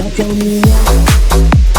Don't tell me why.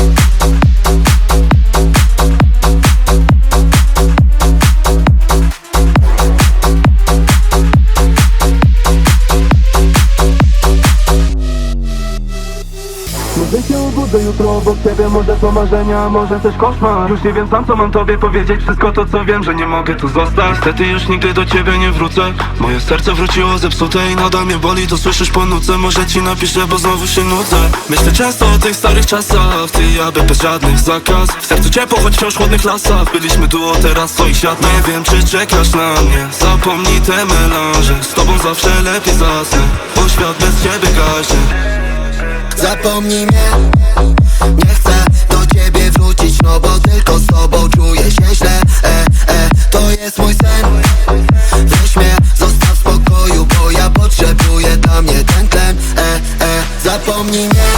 Może się budzę jutro obok ciebie, może to marzenia, może też koszmar. Już nie wiem sam co mam tobie powiedzieć, wszystko to co wiem, że nie mogę tu zostać. Niestety już nigdy do ciebie nie wrócę. Moje serce wróciło zepsute i nadal mnie boli, to słyszysz po nuce Może ci napiszę, bo znowu się nudzę. Myślę często o tych starych czasach, ty i ja by bez żadnych zakaz. W sercu ciepło, choć wciąż chłodnych lasach. Byliśmy duo, teraz co i świat Nie wiem czy czekasz na mnie, zapomnij te melanże Z tobą zawsze lepiej zasnę, bo świat bez ciebie gaśnie Zapomnij mnie. Nie chcę do ciebie wrócić No bo tylko z tobą czuję się źle. E, e, To jest mój sen. Weź mnie, zostaw w spokoju Bo ja potrzebuję mnie ten tlen. E, e, Zapomnij mnie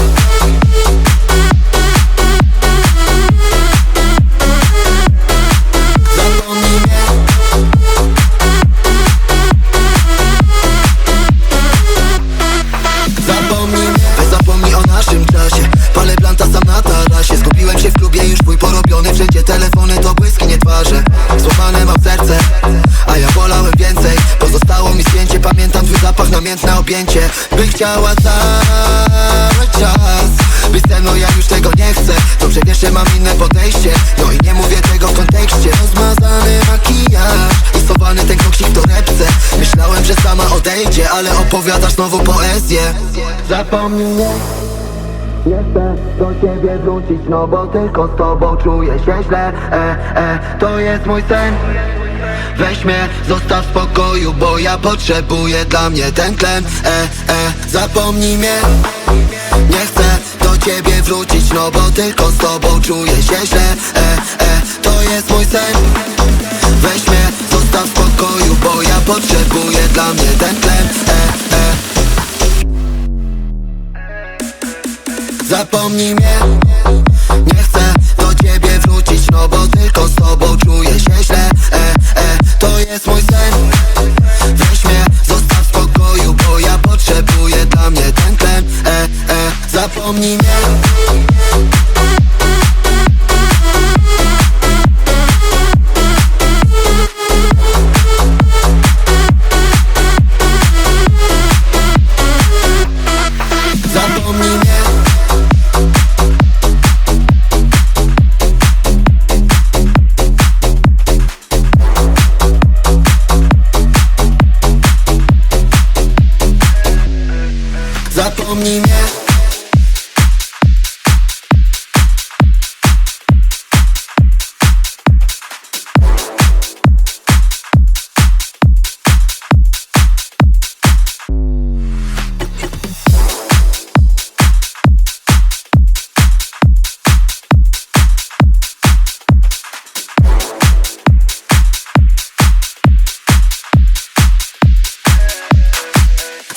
namiętne objęcie By chciała cały czas. Być ze mną, ja już tego nie chcę. Dobrze wiesz, że mam inne podejście. No i nie mówię tego w kontekście. Rozmazany makijaż i schowany ten koksik w torebce. Myślałem, że sama odejdzie, ale opowiadasz znowu poezję. Zapomnij mnie nie chcę do ciebie wrócić, no bo tylko z tobą czuję się źle. E, e, To jest mój sen Weź mnie, zostaw w spokoju, bo ja potrzebuję dla mnie ten tlen e, e, Zapomnij mnie. Nie chcę do ciebie wrócić, no bo tylko z tobą czuję się źle. E, e, To jest mój sen. Weź mnie, zostaw w spokoju, bo ja potrzebuję dla mnie ten tlen e, e. Zapomnij mnie. Nie chcę do ciebie wrócić No bo tylko z tobą zapomnij mnie.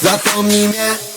Zapomnij mnie.